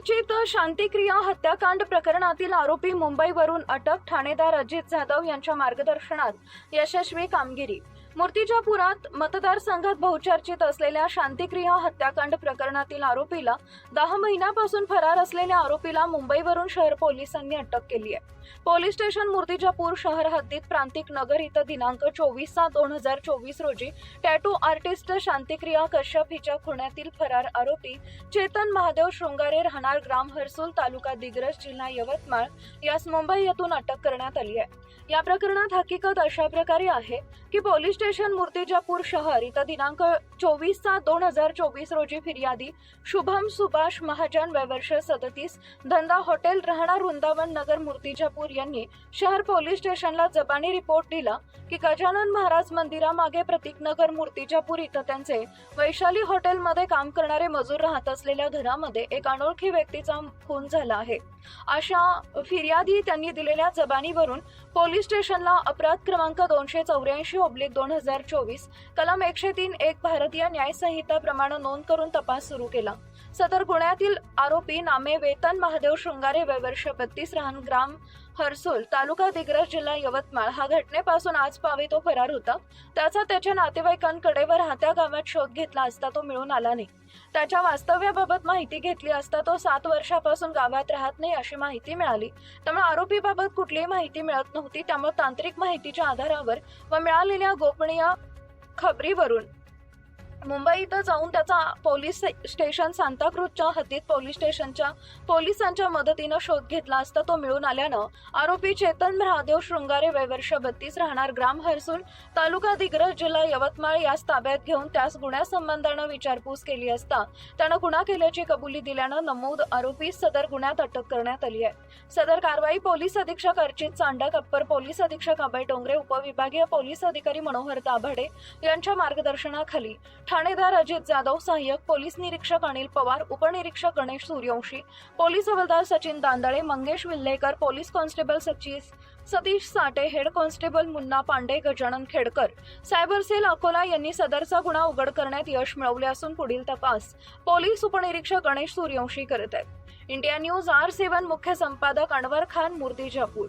चर्चित शांतिक्रिया हत्याकांड प्रकरणातील आरोपी मुंबईवरून अटक ठाणेदार अजित जाधव यांच्या मार्गदर्शनात यशस्वी कामगिरी. मूर्तिजापुरात मतदारसंघात बहुचर्चित असलेल्या शांतिक्रिया हत्याकांड प्रकरणातील आरोपीला दहा महिन्यापासून फरार असलेल्या आरोपीला मुंबईवरून शहर पोलिसांनी अटक केली आहे. पोलीस स्टेशन मूर्तिजापूर शहर हद्दीत प्रांतिक नगर इथं दिनांक चोवीस सात दोन हजार चोवीस रोजी टॅटू आर्टिस्ट शांतिक्रिया कश्यप हिच्या खुण्यातील फरार आरोपी चेतन महादेव शृंगारे राहणार ग्राम हर्सुल तालुका दिग्रस जिल्हा यवतमाळ यास मुंबई येथून अटक करण्यात आली आहे. या प्रकरणात हकीकत अशा प्रकारे आहे की पोलीस स्टेशन मूर्तिजापूर शहर इथं दिनांक चोवीस सात दोन हजार चोवीस रोजी फिर्यादी शुभम सुभाष महाजन वयवर्ष सदतीस धंदा हॉटेल राहणार वृंदावन नगर मूर्तिजापूर यांनी शहर पोलीस स्टेशनला जबानी रिपोर्ट दिला की गजानन महाराज मंदिरामागे प्रतीकनगर मूर्तिजापूर इथं त्यांचे वैशाली हॉटेलमध्ये काम करणारे मजूर राहत असलेल्या घरामध्ये एक अनोळखी व्यक्तीचा खून झाला आहे. अशा फिर्यादी त्यांनी दिलेल्या जबानीवरून पोलीस स्टेशनला अपराध क्रमांक दोनशे चौऱ्याऐंशी ओब्लिक दोन हजार चोवीस कलम एकशे तीन एक भारतीय न्यायसंहिता प्रमाणे नोंद करून तपास सुरू केला. सदर गुन्ह्यातील आरोपी नामे वेतन महादेव शृंगारे वयवर्ष बत्तीस राहण ग्राम हरसूल तालुका दिग्रस जिल्हा यवतमाळ. हा घटनेपासून आज पावे तो फरार होता. त्याचा त्याच्या नातेवाईकांकडे व राहत्या गावात शोध घेतला असता तो मिळून आला नाही. त्याच्या वास्तव्याबाबत माहिती घेतली असता तो सात वर्षापासून गावात राहत नाही अशी माहिती मिळाली. त्यामुळे आरोपीबाबत कुठलीही माहिती मिळत नव्हती. त्यामुळे तांत्रिक माहितीच्या आधारावर व मिळालेल्या गोपनीय खबरीवरून मुंबई इथं जाऊन त्याचा पोलीस स्टेशन सांताक्रूजच्या हद्दीत पोलीस स्टेशनच्या पोलिसांच्या मदतीनं शोध घेतला असता तो मिळून आल्यानं आरोपी चेतन महादेव शृंगारे वयवर्ष बत्तीस राहणार ग्राम हरसूल तालुका दिग्रज जिल्हा यवतमाळ यास ताब्यात घेऊन त्यास गुन्ह्यासंबंधानं विचारपूस केली असता त्यानं गुन्हा केल्याची कबुली दिल्यानं नमूद आरोपी सदर गुन्ह्यात अटक करण्यात आली आहे. सदर कारवाई पोलीस अधीक्षक अर्चित चांडक अप्पर पोलीस अधीक्षक अभय डोंगरे उपविभागीय पोलीस अधिकारी मनोहर ताभाडे यांच्या मार्गदर्शनाखाली ठाणेदार अजित जाधव सहाय्यक पोलीस निरीक्षक अनिल पवार उपनिरीक्षक गणेश सूर्यवंशी पोलीस हवालदार Sachin Dandale Mangesh Villekar police constable सचिस Satish Sate head constable Munna Pande Gajanan Khedkar. Cyber cell Akola यांनी सदरचा गुन्हा उघड करण्यात यश मिळवले असून पुढील तपास पोलीस उपनिरीक्षक गणेश सूर्यवंशी करत आहेत. इंडिया न्यूज आर सेवन मुख्य संपादक अनवर खान मूर्तिजापूर